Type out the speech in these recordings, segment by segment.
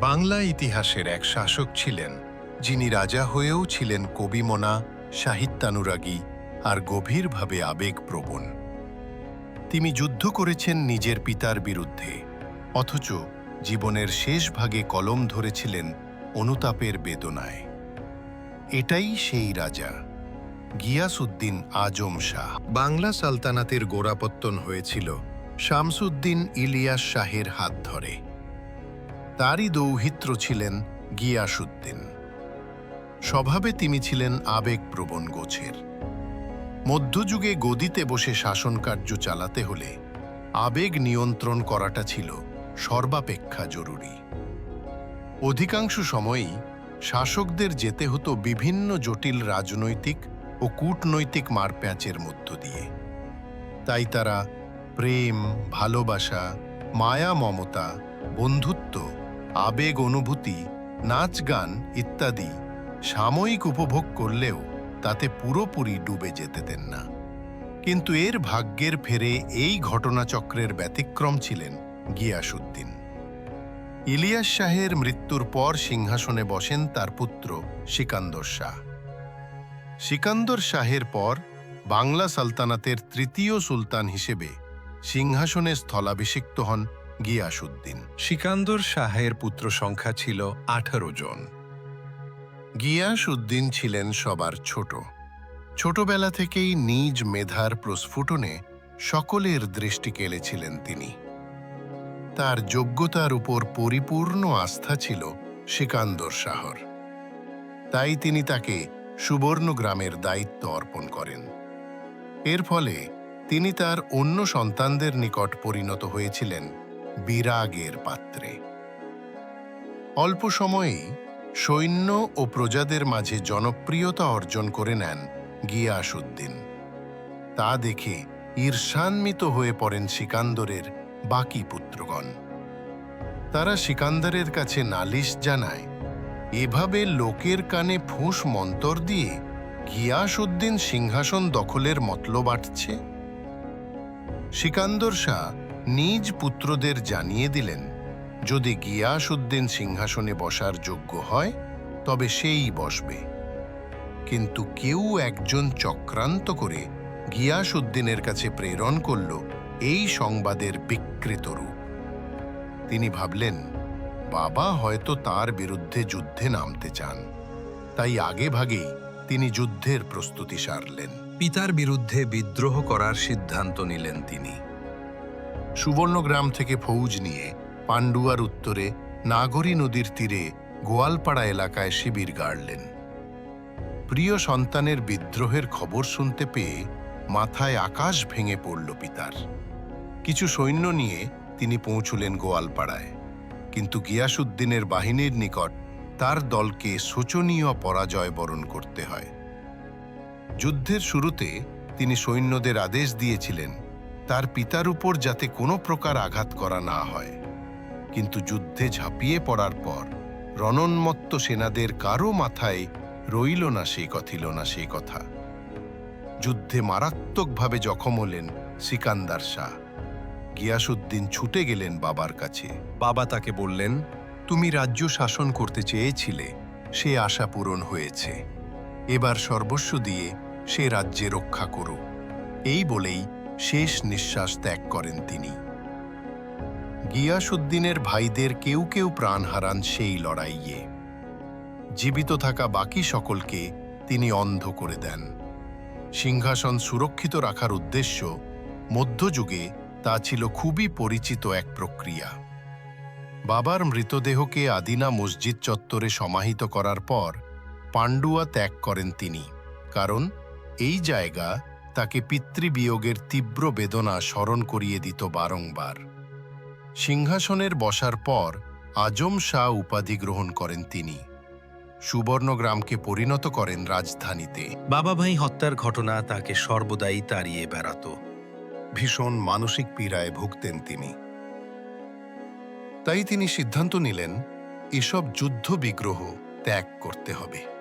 বাংলা ইতিহাসের এক শাসক ছিলেন, যিনি রাজা হয়েও ছিলেন কবিমনা, সাহিত্যানুরাগী আর গভীরভাবে আবেগপ্রবণ। তিনি যুদ্ধ করেছেন নিজের পিতার বিরুদ্ধে, অথচ জীবনের শেষ ভাগে কলম ধরেছিলেন অনুতাপের বেদনায়। এটাই সেই রাজা, গিয়াসউদ্দিন আজম শাহ। বাংলা সালতানাতের গোড়াপত্তন হয়েছিল শামসুদ্দিন ইলিয়াস শাহের হাত ধরে। তারই দৌহিত্র ছিলেন গিয়াসুদ্দিন। স্বভাবে তিনি ছিলেন আবেগপ্রবণ গোছের। মধ্যযুগে গদিতে বসে শাসনকার্য চালাতে হলে আবেগ নিয়ন্ত্রণ করাটা ছিল সর্বাপেক্ষা জরুরি। অধিকাংশ সময়ই শাসকদের যেতে হতো বিভিন্ন জটিল রাজনৈতিক ও কূটনৈতিক মারপ্যাঁচের মধ্য দিয়ে। তাই তারা প্রেম, ভালোবাসা, মায়া, মমতা, বন্ধুত্ব আবেগ অনুভূতি, নাচ গান ইত্যাদি সাময়িক উপভোগ করলেও তাতে পুরোপুরি ডুবে যেতে দেন না। কিন্তু এর ভাগ্যের ফেরে এই ঘটনাচক্রের ব্যতিক্রম ছিলেন গিয়াসুদ্দিন ইলিয়াস শাহের মৃত্যুর পর সিংহাসনে বসেন তার পুত্র সিকান্দর শাহ। সিকান্দর শাহের পর বাংলা সালতানাতের তৃতীয় সুলতান হিসেবে সিংহাসনে স্থলাভিষিক্ত হন গিয়াসুদ্দিন সিকান্দর শাহের পুত্র সংখ্যা ছিল আঠারো জন। গিয়াসউদ্দিন ছিলেন সবার ছোট। ছোটবেলা থেকেই নিজ মেধার প্রস্ফুটনে সকলের দৃষ্টি কেড়েছিলেন তিনি। তার যোগ্যতার উপর পরিপূর্ণ আস্থা ছিল সিকান্দর শাহর। তাই তিনি তাকে সুবর্ণ গ্রামের দায়িত্ব অর্পণ করেন। এর ফলে তিনি তার অন্য সন্তানদের নিকট পরিণত হয়েছিলেন বিরাগের পাত্রে। অল্প সময়েই সৈন্য ও প্রজাদের মাঝে জনপ্রিয়তা অর্জন করে নেন গিয়াসউদ্দিন। তা দেখে ঈর্ষান্বিত হয়ে পড়েন সিকান্দরের বাকি পুত্রগণ। তারা সিকান্দরের কাছে নালিশ জানায়, এভাবে লোকের কানে ফুঁস মন্তর দিয়ে গিয়াসউদ্দিন সিংহাসন দখলের মতলব আটছে? সিকান্দর শাহ নিজ পুত্রদের জানিয়ে দিলেন, যদি গিয়াসউদ্দিন সিংহাসনে বসার যোগ্য হয়, তবে সেই বসবে। কিন্তু কেউ একজন চক্রান্ত করে গিয়াসউদ্দিনের কাছে প্রেরণ করল এই সংবাদের বিকৃত রূপ। তিনি ভাবলেন, বাবা হয়তো তার বিরুদ্ধে যুদ্ধে নামতে চান। তাই আগে ভাগেই তিনি যুদ্ধের প্রস্তুতি সারলেন। পিতার বিরুদ্ধে বিদ্রোহ করার সিদ্ধান্ত নিলেন তিনি। সুবর্ণগ্রাম থেকে ফৌজ নিয়ে পান্ডুয়ার উত্তরে নাগরী নদীর তীরে গোয়ালপাড়া এলাকায় শিবির গাড়লেন। প্রিয় সন্তানের বিদ্রোহের খবর শুনতে পেয়ে মাথায় আকাশ ভেঙে পড়ল পিতার। কিছু সৈন্য নিয়ে তিনি পৌঁছলেন গোয়ালপাড়ায়। কিন্তু গিয়াসুদ্দিনের বাহিনীর নিকট তার দলকে শোচনীয় পরাজয় বরণ করতে হয়। যুদ্ধের শুরুতে তিনি সৈন্যদের আদেশ দিয়েছিলেন তার পিতার উপর যাতে কোনো প্রকার আঘাত করা না হয়। কিন্তু যুদ্ধে ঝাঁপিয়ে পড়ার পর রণন্মত্ত সেনাদের কারও মাথায় রইল না সে কথিল না সে কথা। যুদ্ধে মারাত্মকভাবে জখম হলেন সিকান্দার শাহ। গিয়াসুদ্দিন ছুটে গেলেন বাবার কাছে। বাবা তাকে বললেন, তুমি রাজ্য শাসন করতে চেয়েছিলে, সে আশা পূরণ হয়েছে। এবার সর্বস্ব দিয়ে সে রাজ্যে রক্ষা করো। এই বলেই শেষ নিঃশ্বাস ত্যাগ করেন তিনি। গিয়াসুদ্দিনের ভাইদের কেউ কেউ প্রাণ হারান সেই লড়াইয়ে। জীবিত থাকা বাকি সকলকে তিনি অন্ধ করে দেন। সিংহাসন সুরক্ষিত রাখার উদ্দেশ্য মধ্যযুগে তা ছিল খুবই পরিচিত এক প্রক্রিয়া। বাবার মৃতদেহকে আদিনা মসজিদ চত্বরে সমাহিত করার পর পান্ডুয়া ত্যাগ করেন তিনি, কারণ এই জায়গা তাকে পিতৃবিয়োগের তীব্র বেদনা স্মরণ করিয়ে দিত বারংবার। সিংহাসনের বসার পর আজম শাহ উপাধি গ্রহণ করেন তিনি। সুবর্ণগ্রামকে পরিণত করেন রাজধানীতে। বাবা ভাই হত্যার ঘটনা তাকে সর্বদাই তাড়িয়ে বেড়াত। ভীষণ মানসিক পীড়ায় ভুগতেন তিনি। তাই তিনি সিদ্ধান্ত নিলেন এসব যুদ্ধ বিগ্রহ ত্যাগ করতে হবে।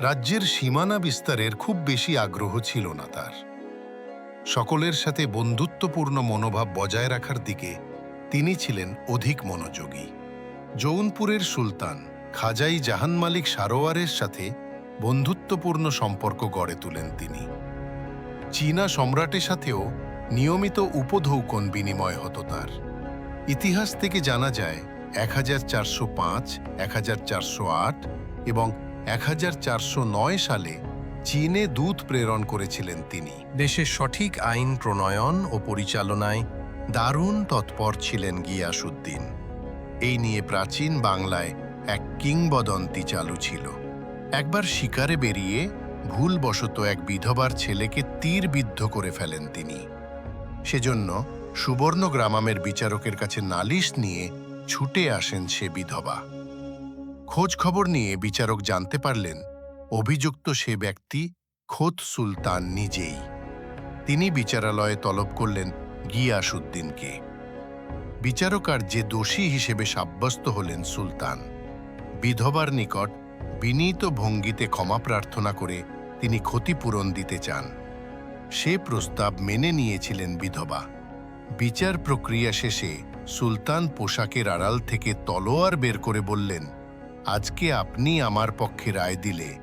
রাজ্যের সীমানা বিস্তারের খুব বেশি আগ্রহ ছিল না তার। সকলের সাথে বন্ধুত্বপূর্ণ মনোভাব বজায় রাখার দিকে তিনি ছিলেন অধিক মনোযোগী। জৌনপুরের সুলতান খাজাই জাহান মালিক সারোয়ারের সাথে বন্ধুত্বপূর্ণ সম্পর্ক গড়ে তোলেন তিনি। চীনা সম্রাটের সাথেও নিয়মিত উপধৌকন বিনিময় হতো তার। ইতিহাস থেকে জানা যায়, এক হাজার চারশো পাঁচ, এক হাজার চারশো আট এবং এক হাজার চারশো নয় সালে চীনে দূত প্রেরণ করেছিলেন তিনি। দেশের সঠিক আইন প্রণয়ন ও পরিচালনায় দারুণ তৎপর ছিলেন গিয়াসুদ্দিন। এই নিয়ে প্রাচীন বাংলায় এক কিংবদন্তি চালু ছিল। একবার শিকারে বেরিয়ে ভুলবশত এক বিধবার ছেলেকে তীর বিদ্ধ করে ফেলেন তিনি। সেজন্য সুবর্ণ গ্রামামের বিচারকের কাছে নালিশ নিয়ে ছুটে আসেন সে বিধবা। খোঁজ খবর নিয়ে বিচারক জানতে পারলেন, অভিযুক্ত সে ব্যক্তি খোদ সুলতান নিজেই। তিনি বিচারালয়ে তলব করলেন গিয়াসুদ্দিনকে বিচারক আর যে দোষী হিসেবে সাব্যস্ত হলেন সুলতান, বিধবার নিকট বিনীত ভঙ্গিতে ক্ষমা প্রার্থনা করে তিনি ক্ষতিপূরণ দিতে চান। সে প্রস্তাব মেনে নিয়েছিলেন বিধবা। বিচার প্রক্রিয়া শেষে সুলতান পোশাকের আড়াল থেকে তলোয়ার বের করে বললেন আজকে আপনি আমার পক্ষে রায় দিলে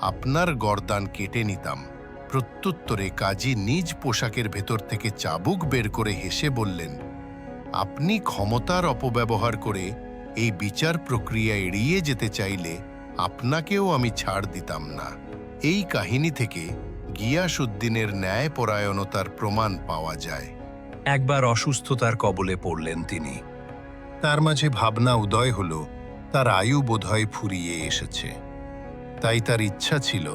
আপনার গরদান কেটে নিতাম। প্রত্যুত্তরে কাজী নিজ পোশাকের ভেতর থেকে চাবুক বের করে হেসে বললেন আপনি ক্ষমতার অপব্যবহার করে এই বিচার প্রক্রিয়া এড়িয়ে যেতে চাইলে আপনাকেও আমি ছাড় দিতাম না। এই কাহিনী থেকে গিয়াসুদ্দিনের ন্যায়পরায়ণতার প্রমাণ পাওয়া যায়। একবার অসুস্থতার কবলে পড়লেন তিনি। তার মাঝে ভাবনা উদয় হল তার আয়ু বোধহয় ফুরিয়ে এসেছে। তাই তার ইচ্ছা ছিল,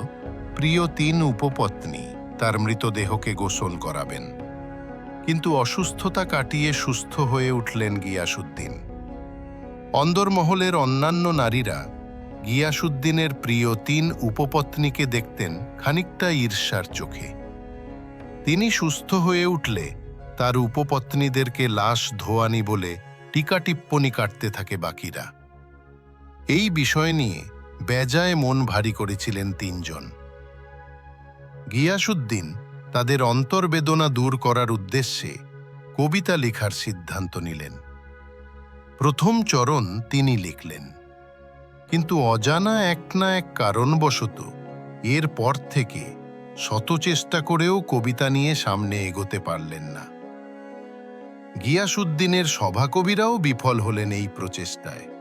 প্রিয় তিন উপপত্নী তার মৃতদেহকে গোসল করাবেন। কিন্তু অসুস্থতা কাটিয়ে সুস্থ হয়ে উঠলেন গিয়াসুদ্দিন। অন্দরমহলের অন্যান্য নারীরা গিয়াসুদ্দিনের প্রিয় তিন উপপত্নীকে দেখতেন খানিকটা ঈর্ষার চোখে। তিনি সুস্থ হয়ে উঠলে তার উপপত্নীদেরকে লাশ ধোয়ানি বলে টিকা টিপ্পনি কাটতে থাকে বাকিরা। এই বিষয় নিয়ে বেজায় মন ভারী করেছিলেন তিনজন। গিয়াসুদ্দিন তাদের অন্তর্বেদনা দূর করার উদ্দেশ্যে কবিতা লেখার সিদ্ধান্ত নিলেন। প্রথম চরণ তিনি লিখলেন। কিন্তু অজানা এক না এক কারণবশত এর পর থেকে শত চেষ্টা করেও কবিতা নিয়ে সামনে এগোতে পারলেন না। গিয়াসুদ্দিনের সভাকবিরাও বিফল হলেন এই প্রচেষ্টায়।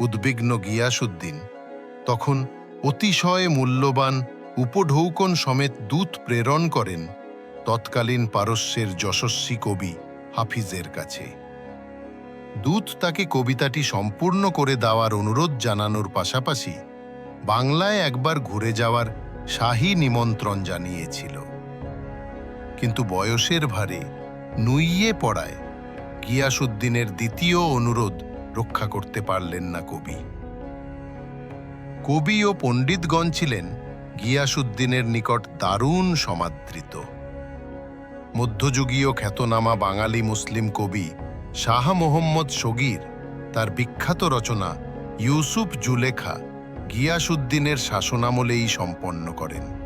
উদ্বিগ্ন গিয়াসুদ্দিন। তখন অতিশয় মূল্যবান উপঢৌকন সমেত দূত প্রেরণ করেন তৎকালীন পারস্যের যশস্বী কবি হাফিজের কাছে। দূত তাকে কবিতাটি সম্পূর্ণ করে দেওয়ার অনুরোধ জানানোর পাশাপাশি বাংলায় একবার ঘুরে যাওয়ার শাহী নিমন্ত্রণ জানিয়েছিল। কিন্তু বয়সের ভারে নুইয়ে পড়ায় গিয়াসুদ্দিনের দ্বিতীয় অনুরোধ রক্ষা করতে পারলেন না কবি। কবি ও পণ্ডিতগণ ছিলেন গিয়াসুদ্দিনের নিকট দারুণ সমাদৃত। মধ্যযুগীয় খ্যাতনামা বাঙালি মুসলিম কবি শাহ মোহাম্মদ সগীর তার বিখ্যাত রচনা ইউসুফ জুলেখা গিয়াসুদ্দিনের শাসনামলেই সম্পন্ন করেন।